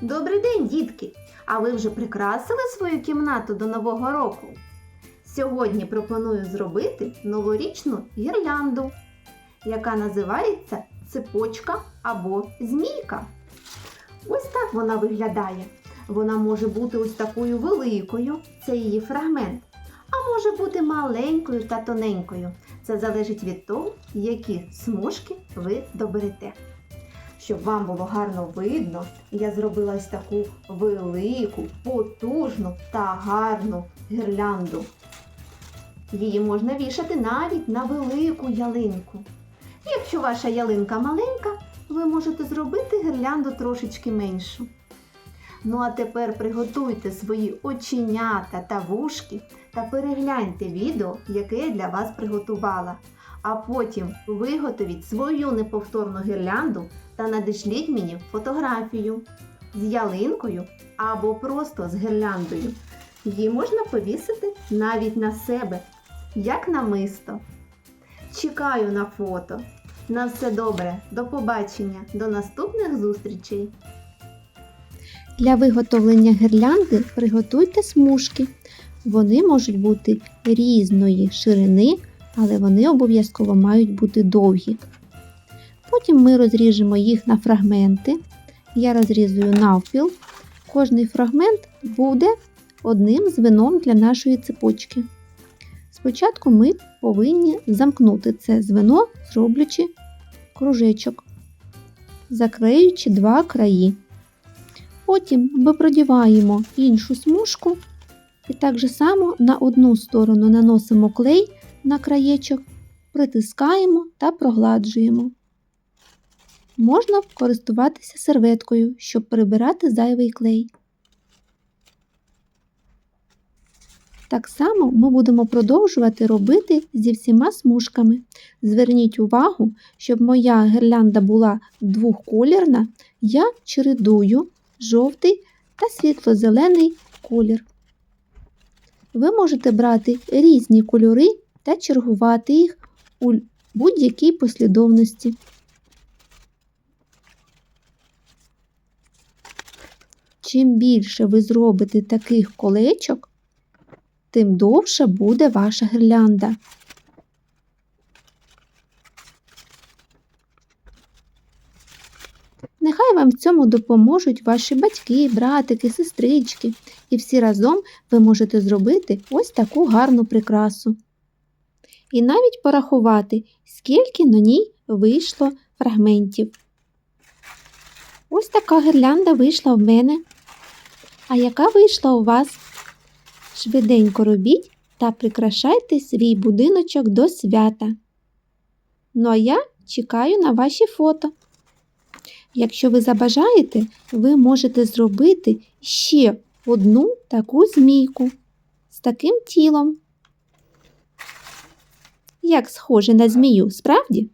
Добрий день, дітки! А ви вже прикрасили свою кімнату до Нового року? Сьогодні пропоную зробити новорічну гірлянду, яка називається цепочка або змійка. Ось так вона виглядає. Вона може бути ось такою великою, це її фрагмент, а може бути маленькою та тоненькою. Це залежить від того, які смужки ви доберете. Щоб вам було гарно видно, я зробила ось таку велику, потужну та гарну гірлянду. Її можна вішати навіть на велику ялинку. Якщо ваша ялинка маленька, ви можете зробити гірлянду трошечки меншу. Ну а тепер приготуйте свої оченята та вушки та перегляньте відео, яке я для вас приготувала. А потім виготовіть свою неповторну гірлянду та надішліть мені фотографію з ялинкою або просто з гірляндою. Її можна повісити навіть на себе, як намисто. Чекаю на фото. На все добре, до побачення, до наступних зустрічей! Для виготовлення гірлянди приготуйте смужки. Вони можуть бути різної ширини, але вони обов'язково мають бути довгі. Потім ми розріжемо їх на фрагменти. Я розрізую навпіл. Кожний фрагмент буде одним звеном для нашої цепочки. Спочатку ми повинні замкнути це звено, зроблячи кружечок, заклеюючи два краї. Потім ми продіваємо іншу смужку і так же само на одну сторону наносимо клей на краєчок, притискаємо та прогладжуємо. Можна користуватися серветкою, щоб прибирати зайвий клей. Так само ми будемо продовжувати робити зі всіма смужками. Зверніть увагу, щоб моя гірлянда була двохколірна, я чередую жовтий та світло-зелений колір. Ви можете брати різні кольори та чергувати їх у будь-якій послідовності. Чим більше ви зробите таких колечок, тим довша буде ваша гірлянда. Нехай вам в цьому допоможуть ваші батьки, братики, сестрички, і всі разом ви можете зробити ось таку гарну прикрасу. І навіть порахувати, скільки на ній вийшло фрагментів. Ось така гірлянда вийшла в мене. А яка вийшла у вас? Швиденько робіть та прикрашайте свій будиночок до свята. Ну а я чекаю на ваші фото. Якщо ви забажаєте, ви можете зробити ще одну таку змійку з таким тілом. Як схоже на змію, справді?